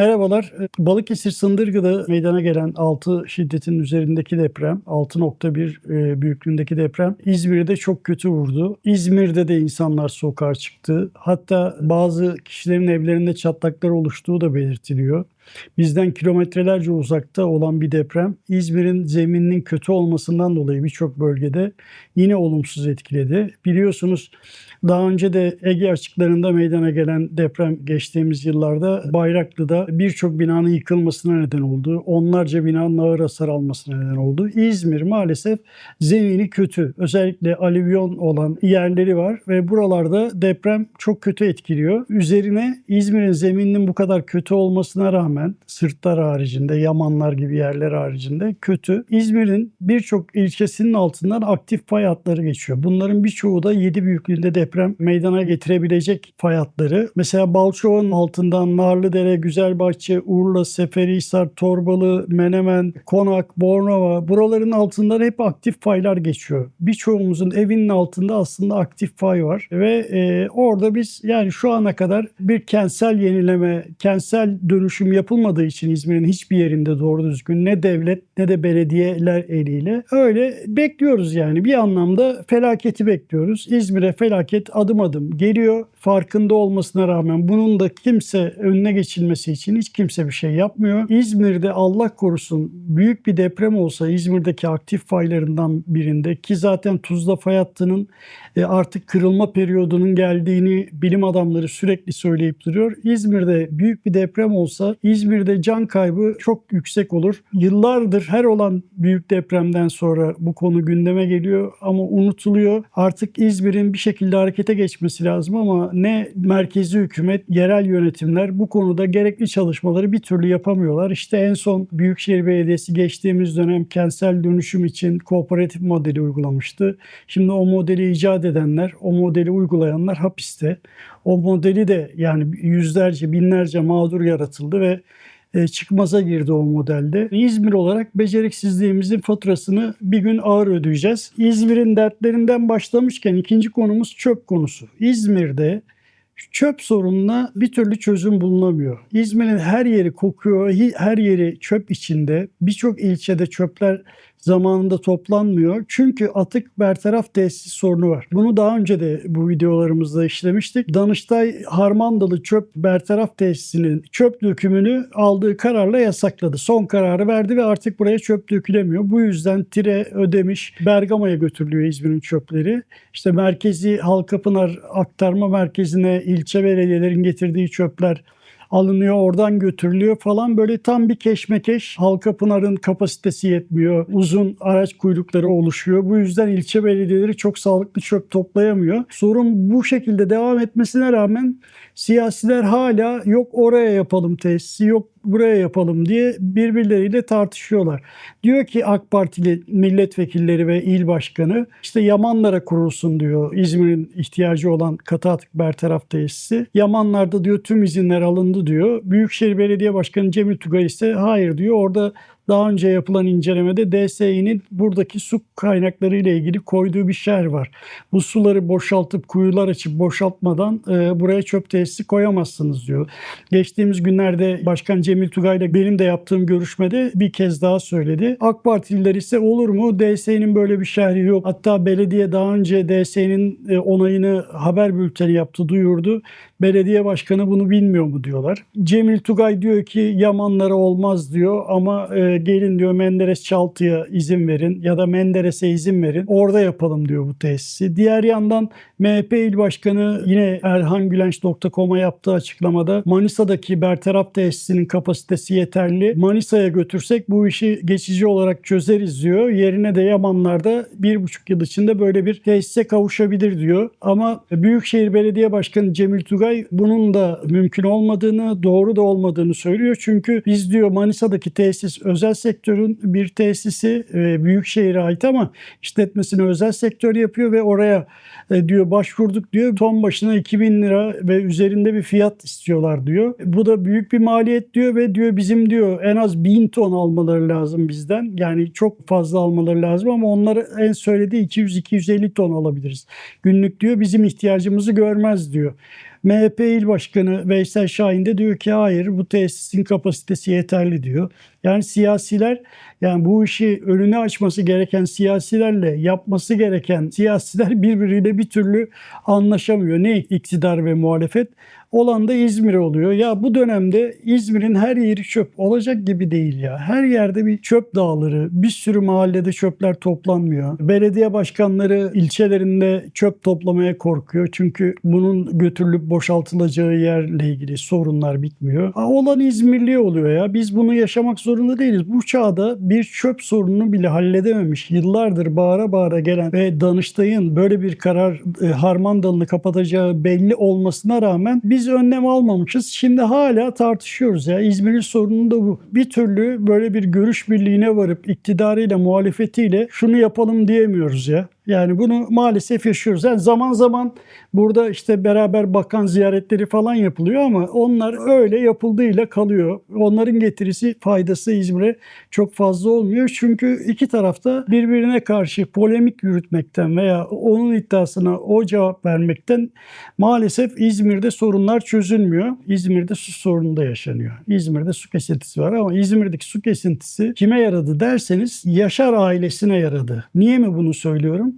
Merhabalar. Balıkesir Sındırgı'da meydana gelen 6 şiddetin üzerindeki deprem, 6.1 e, büyüklüğündeki deprem İzmir'de çok kötü vurdu. İzmir'de de insanlar sokağa çıktı. Hatta bazı kişilerin evlerinde çatlaklar oluştuğu da belirtiliyor. Bizden kilometrelerce uzakta olan bir deprem İzmir'in zemininin kötü olmasından dolayı birçok bölgede yine olumsuz etkiledi. Biliyorsunuz daha önce de Ege açıklarında meydana gelen deprem geçtiğimiz yıllarda Bayraklı'da birçok binanın yıkılmasına neden oldu. Onlarca binanın ağır hasar almasına neden oldu. İzmir maalesef zemini kötü. Özellikle alüvyon olan yerleri var ve buralarda deprem çok kötü etkiliyor. Üzerine İzmir'in zemininin bu kadar kötü olmasına rağmen sırtlar haricinde, yamanlar gibi yerler haricinde kötü. İzmir'in birçok ilçesinin altından aktif fay hatları geçiyor. Bunların birçoğu da 7 büyüklüğünde deprem meydana getirebilecek fay hatları. Mesela Balçova'nın altından Narlıdere, Güzelbahçe, Urla, Seferihisar, Torbalı, Menemen, Konak, Bornova buraların altından hep aktif faylar geçiyor. Birçoğumuzun evinin altında aslında aktif fay var ve e, orada biz yani şu ana kadar bir kentsel yenileme, kentsel dönüşüm yapılmadığı için İzmir'in hiçbir yerinde doğru düzgün ne devlet ne de belediyeler eliyle öyle bekliyoruz yani bir anlamda felaketi bekliyoruz. İzmir'e felaket adım adım geliyor. Farkında olmasına rağmen bunun da kimse önüne geçilmesi için hiç kimse bir şey yapmıyor. İzmir'de Allah korusun büyük bir deprem olsa İzmir'deki aktif faylarından birinde ki zaten Tuzla fay hattının e, artık kırılma periyodunun geldiğini bilim adamları sürekli söyleyip duruyor. İzmir'de büyük bir deprem olsa İzmir'de can kaybı çok yüksek olur. Yıllardır her olan büyük depremden sonra bu konu gündeme geliyor ama unutuluyor. Artık İzmir'in bir şekilde harekete geçmesi lazım ama ne merkezi hükümet, yerel yönetimler bu konuda gerekli çalışmaları bir türlü yapamıyorlar. İşte en son Büyükşehir Belediyesi geçtiğimiz dönem kentsel dönüşüm için kooperatif modeli uygulamıştı. Şimdi o modeli icat edenler, o modeli uygulayanlar hapiste. O modeli de yani yüzlerce, binlerce mağdur yaratıldı ve e, çıkmaza girdi o modelde. İzmir olarak beceriksizliğimizin faturasını bir gün ağır ödeyeceğiz. İzmir'in dertlerinden başlamışken ikinci konumuz çöp konusu. İzmir'de çöp sorununa bir türlü çözüm bulunamıyor. İzmir'in her yeri kokuyor, her yeri çöp içinde. Birçok ilçede çöpler zamanında toplanmıyor. Çünkü atık bertaraf tesis sorunu var. Bunu daha önce de bu videolarımızda işlemiştik. Danıştay Harmandalı çöp bertaraf tesisinin çöp dökümünü aldığı kararla yasakladı. Son kararı verdi ve artık buraya çöp dökülemiyor. Bu yüzden Tire, Ödemiş, Bergama'ya götürülüyor İzmir'in çöpleri. İşte merkezi Halkapınar aktarma merkezine ilçe belediyelerin getirdiği çöpler alınıyor oradan götürülüyor falan böyle tam bir keşmekeş. Halkapınar'ın kapasitesi yetmiyor. Uzun araç kuyrukları oluşuyor. Bu yüzden ilçe belediyeleri çok sağlıklı çöp toplayamıyor. Sorun bu şekilde devam etmesine rağmen siyasiler hala yok oraya yapalım tesisi, yok buraya yapalım diye birbirleriyle tartışıyorlar. Diyor ki AK Partili milletvekilleri ve il başkanı işte Yamanlara kurulsun diyor İzmir'in ihtiyacı olan katı atık bertaraf tesisi. Yamanlarda diyor tüm izinler alındı diyor. Büyükşehir Belediye Başkanı Cemil Tugay ise hayır diyor. Orada daha önce yapılan incelemede DSİ'nin buradaki su kaynakları ile ilgili koyduğu bir şer var. Bu suları boşaltıp kuyular açıp boşaltmadan e, buraya çöp tesisi koyamazsınız diyor. Geçtiğimiz günlerde Başkan Cemil Tugay ile benim de yaptığım görüşmede bir kez daha söyledi. AK Partililer ise olur mu? DSİ'nin böyle bir şehri yok. Hatta belediye daha önce DSİ'nin e, onayını haber bülteni yaptı, duyurdu. Belediye başkanı bunu bilmiyor mu diyorlar. Cemil Tugay diyor ki Yamanlara olmaz diyor ama e, gelin diyor Menderes Çaltı'ya izin verin ya da Menderes'e izin verin. Orada yapalım diyor bu tesisi. Diğer yandan MHP il başkanı yine erhangülenç.com'a yaptığı açıklamada Manisa'daki bertaraf tesisinin kapasitesi yeterli. Manisa'ya götürsek bu işi geçici olarak çözeriz diyor. Yerine de Yamanlar'da bir buçuk yıl içinde böyle bir tesise kavuşabilir diyor. Ama Büyükşehir Belediye Başkanı Cemil Tugay bunun da mümkün olmadığını, doğru da olmadığını söylüyor. Çünkü biz diyor Manisa'daki tesis özel sektörün bir tesisi e, büyük şehire ait ama işletmesini özel sektör yapıyor ve oraya e, diyor başvurduk diyor. Ton başına 2000 lira ve üzerinde bir fiyat istiyorlar diyor. Bu da büyük bir maliyet diyor ve diyor bizim diyor en az 1000 ton almaları lazım bizden. Yani çok fazla almaları lazım ama onları en söylediği 200-250 ton alabiliriz. Günlük diyor bizim ihtiyacımızı görmez diyor. MHP İl Başkanı Veysel Şahin de diyor ki hayır bu tesisin kapasitesi yeterli diyor. Yani siyasiler yani bu işi önünü açması gereken siyasilerle yapması gereken siyasiler birbiriyle bir türlü anlaşamıyor. Ne iktidar ve muhalefet? Olan da İzmir oluyor. Ya bu dönemde İzmir'in her yeri çöp. Olacak gibi değil ya. Her yerde bir çöp dağları, bir sürü mahallede çöpler toplanmıyor. Belediye başkanları ilçelerinde çöp toplamaya korkuyor. Çünkü bunun götürülüp boşaltılacağı yerle ilgili sorunlar bitmiyor. Olan İzmirli oluyor ya. Biz bunu yaşamak zorunda değiliz. Bu çağda bir çöp sorununu bile halledememiş. Yıllardır bağıra bağıra gelen ve Danıştay'ın böyle bir karar e, harman dalını kapatacağı belli olmasına rağmen biz önlem almamışız. Şimdi hala tartışıyoruz ya. İzmir'in sorunu da bu. Bir türlü böyle bir görüş birliğine varıp iktidarıyla muhalefetiyle şunu yapalım diyemiyoruz ya. Yani bunu maalesef yaşıyoruz. Yani zaman zaman burada işte beraber bakan ziyaretleri falan yapılıyor ama onlar öyle yapıldığıyla kalıyor. Onların getirisi faydası İzmir'e çok fazla olmuyor. Çünkü iki tarafta birbirine karşı polemik yürütmekten veya onun iddiasına o cevap vermekten maalesef İzmir'de sorunlar çözülmüyor. İzmir'de su sorunu da yaşanıyor. İzmir'de su kesintisi var ama İzmir'deki su kesintisi kime yaradı derseniz Yaşar ailesine yaradı. Niye mi bunu söylüyorum?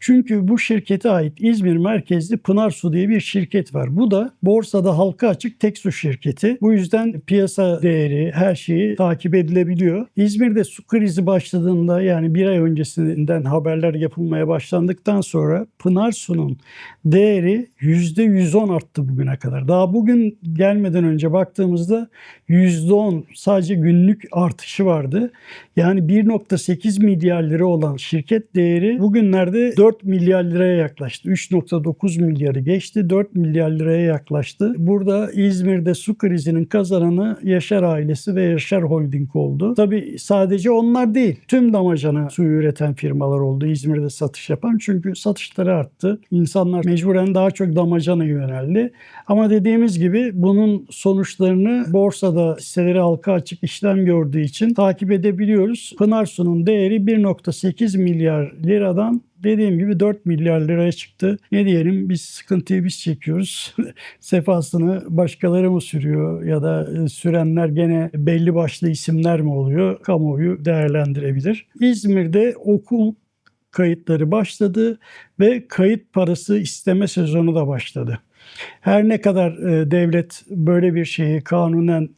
Çünkü bu şirkete ait İzmir merkezli Pınar Su diye bir şirket var. Bu da borsada halka açık tek su şirketi. Bu yüzden piyasa değeri her şeyi takip edilebiliyor. İzmir'de su krizi başladığında yani bir ay öncesinden haberler yapılmaya başlandıktan sonra Pınar Su'nun değeri %110 arttı bugüne kadar. Daha bugün gelmeden önce baktığımızda %10 sadece günlük artışı vardı. Yani 1.8 milyar lira olan şirket değeri bugünlerde 4 milyar liraya yaklaştı. 3.9 milyarı geçti. 4 milyar liraya yaklaştı. Burada İzmir'de su krizinin kazananı Yaşar ailesi ve Yaşar Holding oldu. Tabii sadece onlar değil. Tüm damacana su üreten firmalar oldu İzmir'de satış yapan. Çünkü satışları arttı. İnsanlar mecburen daha çok damacana yöneldi. Ama dediğimiz gibi bunun sonuçlarını borsada hisseleri halka açık işlem gördüğü için takip edebiliyoruz. Pınar Su'nun değeri 1.8 milyar liradan dediğim gibi 4 milyar liraya çıktı. Ne diyelim biz sıkıntıyı biz çekiyoruz. Sefasını başkaları mı sürüyor ya da e, sürenler gene belli başlı isimler mi oluyor? Kamuoyu değerlendirebilir. İzmir'de okul kayıtları başladı ve kayıt parası isteme sezonu da başladı. Her ne kadar e, devlet böyle bir şeyi kanunen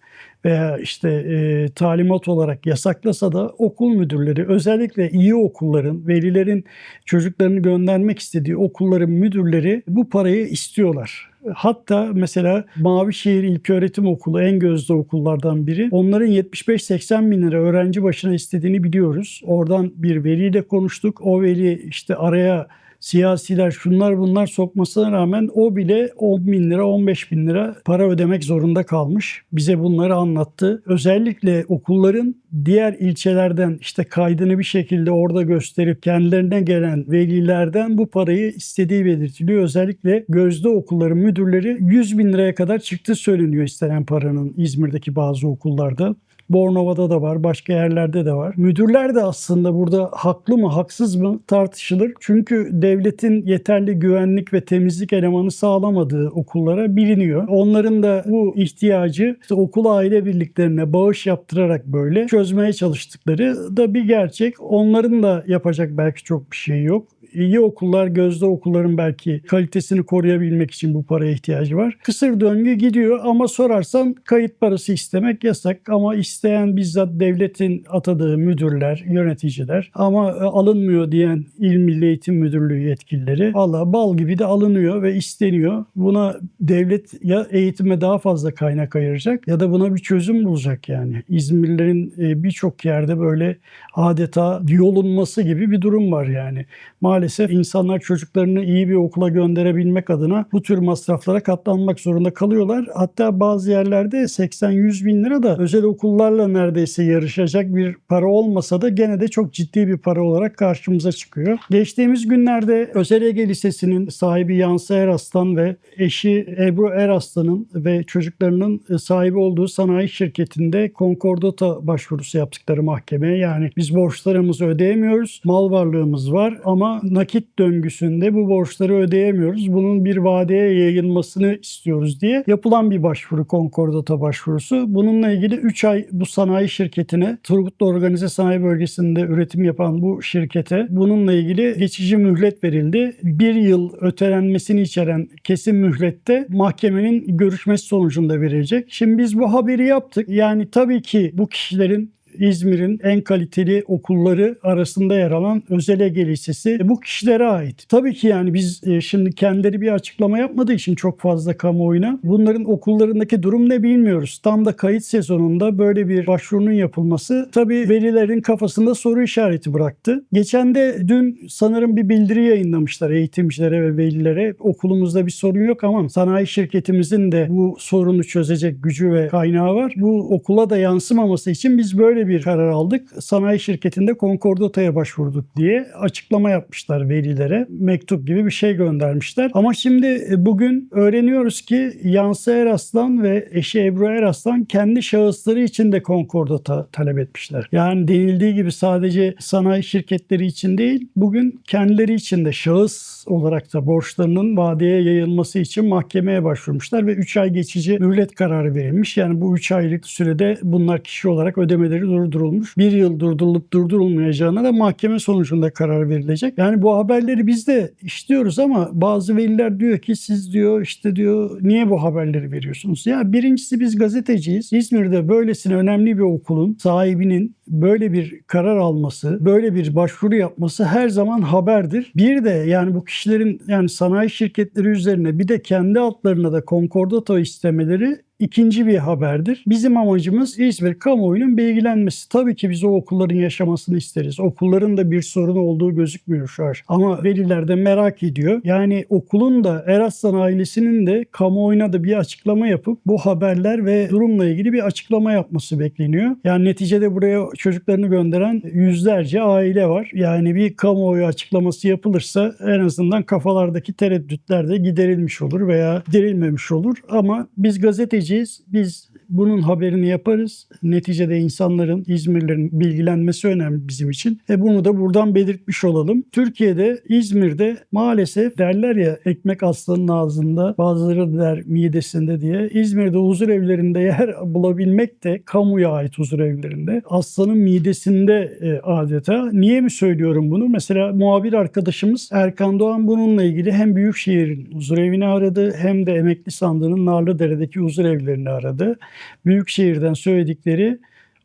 veya işte e, talimat olarak yasaklasa da okul müdürleri özellikle iyi okulların, velilerin çocuklarını göndermek istediği okulların müdürleri bu parayı istiyorlar. Hatta mesela Mavişehir İlköğretim Okulu en gözde okullardan biri. Onların 75-80 bin lira öğrenci başına istediğini biliyoruz. Oradan bir veliyle konuştuk. O veli işte araya siyasiler şunlar bunlar sokmasına rağmen o bile 10 bin lira 15 bin lira para ödemek zorunda kalmış. Bize bunları anlattı. Özellikle okulların diğer ilçelerden işte kaydını bir şekilde orada gösterip kendilerine gelen velilerden bu parayı istediği belirtiliyor. Özellikle gözde okulların müdürleri 100 bin liraya kadar çıktı söyleniyor istenen paranın İzmir'deki bazı okullarda. Bornova'da da var, başka yerlerde de var. Müdürler de aslında burada haklı mı, haksız mı tartışılır. Çünkü devletin yeterli güvenlik ve temizlik elemanı sağlamadığı okullara biliniyor. Onların da bu ihtiyacı işte okul aile birliklerine bağış yaptırarak böyle çözmeye çalıştıkları da bir gerçek. Onların da yapacak belki çok bir şey yok iyi okullar, gözde okulların belki kalitesini koruyabilmek için bu paraya ihtiyacı var. Kısır döngü gidiyor ama sorarsan kayıt parası istemek yasak ama isteyen bizzat devletin atadığı müdürler, yöneticiler ama e, alınmıyor diyen İl Milli Eğitim Müdürlüğü yetkilileri Allah bal gibi de alınıyor ve isteniyor. Buna devlet ya eğitime daha fazla kaynak ayıracak ya da buna bir çözüm bulacak yani. İzmirlilerin e, birçok yerde böyle adeta yolunması gibi bir durum var yani. Maalesef insanlar çocuklarını iyi bir okula gönderebilmek adına bu tür masraflara katlanmak zorunda kalıyorlar. Hatta bazı yerlerde 80-100 bin lira da özel okullarla neredeyse yarışacak bir para olmasa da gene de çok ciddi bir para olarak karşımıza çıkıyor. Geçtiğimiz günlerde Özel Ege Lisesi'nin sahibi Yansı Eraslan ve eşi Ebru Eraslan'ın ve çocuklarının sahibi olduğu sanayi şirketinde konkordata başvurusu yaptıkları mahkemeye yani biz borçlarımızı ödeyemiyoruz, mal varlığımız var ama nakit döngüsünde bu borçları ödeyemiyoruz. Bunun bir vadeye yayılmasını istiyoruz diye yapılan bir başvuru konkordata başvurusu. Bununla ilgili 3 ay bu sanayi şirketine Turgutlu Organize Sanayi Bölgesi'nde üretim yapan bu şirkete bununla ilgili geçici mühlet verildi. Bir yıl ötelenmesini içeren kesin mühlette mahkemenin görüşmesi sonucunda verilecek. Şimdi biz bu haberi yaptık. Yani tabii ki bu kişilerin İzmir'in en kaliteli okulları arasında yer alan Özel Ege Lisesi e, bu kişilere ait. Tabii ki yani biz e, şimdi kendileri bir açıklama yapmadığı için çok fazla kamuoyuna bunların okullarındaki durum ne bilmiyoruz. Tam da kayıt sezonunda böyle bir başvurunun yapılması tabii velilerin kafasında soru işareti bıraktı. Geçen de dün sanırım bir bildiri yayınlamışlar eğitimcilere ve velilere. Okulumuzda bir sorun yok ama sanayi şirketimizin de bu sorunu çözecek gücü ve kaynağı var. Bu okula da yansımaması için biz böyle bir karar aldık. Sanayi şirketinde Concordota'ya başvurduk diye açıklama yapmışlar velilere. Mektup gibi bir şey göndermişler. Ama şimdi e, bugün öğreniyoruz ki Yansı Eraslan ve eşi Ebru Eraslan kendi şahısları için de Concordata talep etmişler. Yani denildiği gibi sadece sanayi şirketleri için değil, bugün kendileri için de şahıs olarak da borçlarının vadeye yayılması için mahkemeye başvurmuşlar ve 3 ay geçici mühlet kararı verilmiş. Yani bu 3 aylık sürede bunlar kişi olarak ödemeleri durdurulmuş. Bir yıl durdurulup durdurulmayacağına da mahkeme sonucunda karar verilecek. Yani bu haberleri biz de işliyoruz ama bazı veliler diyor ki siz diyor işte diyor niye bu haberleri veriyorsunuz? Ya birincisi biz gazeteciyiz. İzmir'de böylesine önemli bir okulun sahibinin böyle bir karar alması, böyle bir başvuru yapması her zaman haberdir. Bir de yani bu kişilerin yani sanayi şirketleri üzerine bir de kendi altlarına da konkordato istemeleri ikinci bir haberdir. Bizim amacımız İzmir kamuoyunun bilgilenmesi. Tabii ki biz o okulların yaşamasını isteriz. Okulların da bir sorun olduğu gözükmüyor şu an. Ama veliler de merak ediyor. Yani okulun da Eraslan ailesinin de kamuoyuna da bir açıklama yapıp bu haberler ve durumla ilgili bir açıklama yapması bekleniyor. Yani neticede buraya çocuklarını gönderen yüzlerce aile var. Yani bir kamuoyu açıklaması yapılırsa en azından kafalardaki tereddütler de giderilmiş olur veya giderilmemiş olur. Ama biz gazeteci edeceğiz. Biz bunun haberini yaparız. Neticede insanların, İzmirlilerin bilgilenmesi önemli bizim için. E bunu da buradan belirtmiş olalım. Türkiye'de, İzmir'de maalesef derler ya ekmek aslanın ağzında, bazıları der midesinde diye. İzmir'de huzur evlerinde yer bulabilmek de kamuya ait huzur evlerinde. Aslanın midesinde e, adeta. Niye mi söylüyorum bunu? Mesela muhabir arkadaşımız Erkan Doğan bununla ilgili hem Büyükşehir'in huzur evini aradı hem de emekli sandığının Narlıdere'deki huzur evlerini aradı. Büyükşehir'den söyledikleri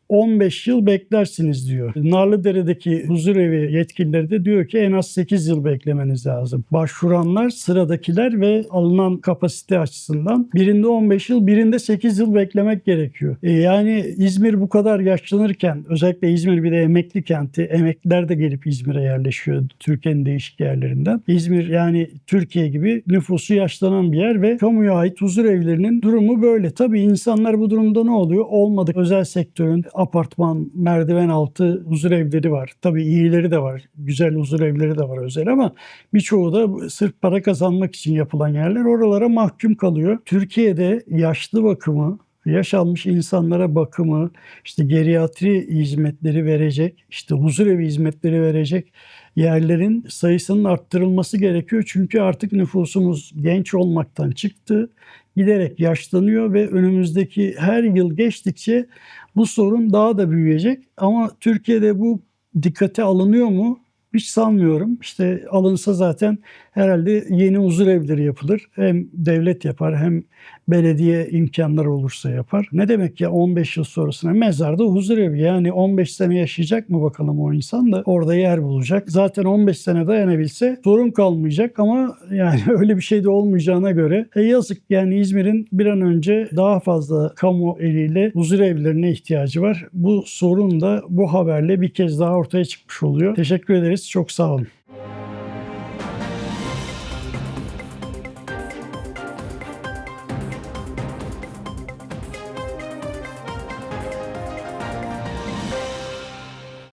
15 yıl beklersiniz diyor. Narlıdere'deki huzurevi yetkilileri de diyor ki en az 8 yıl beklemeniz lazım. Başvuranlar sıradakiler ve alınan kapasite açısından birinde 15 yıl birinde 8 yıl beklemek gerekiyor. E yani İzmir bu kadar yaşlanırken özellikle İzmir bir de emekli kenti. Emekliler de gelip İzmir'e yerleşiyor Türkiye'nin değişik yerlerinden. İzmir yani Türkiye gibi nüfusu yaşlanan bir yer ve kamuya ait huzur evlerinin durumu böyle. Tabii insanlar bu durumda ne oluyor? Olmadık özel sektörün apartman, merdiven altı huzur evleri var. Tabii iyileri de var. Güzel huzur evleri de var özel ama birçoğu da sırf para kazanmak için yapılan yerler oralara mahkum kalıyor. Türkiye'de yaşlı bakımı, yaş almış insanlara bakımı, işte geriatri hizmetleri verecek, işte huzur evi hizmetleri verecek yerlerin sayısının arttırılması gerekiyor. Çünkü artık nüfusumuz genç olmaktan çıktı. Giderek yaşlanıyor ve önümüzdeki her yıl geçtikçe bu sorun daha da büyüyecek. Ama Türkiye'de bu dikkate alınıyor mu? Hiç sanmıyorum. İşte alınsa zaten herhalde yeni huzur evleri yapılır. Hem devlet yapar hem belediye imkanları olursa yapar. Ne demek ya 15 yıl sonrasına mezarda huzur evi yani 15 sene yaşayacak mı bakalım o insan da orada yer bulacak. Zaten 15 sene dayanabilse sorun kalmayacak ama yani öyle bir şey de olmayacağına göre e yazık yani İzmir'in bir an önce daha fazla kamu eliyle huzur evlerine ihtiyacı var. Bu sorun da bu haberle bir kez daha ortaya çıkmış oluyor. Teşekkür ederiz. Çok sağ olun.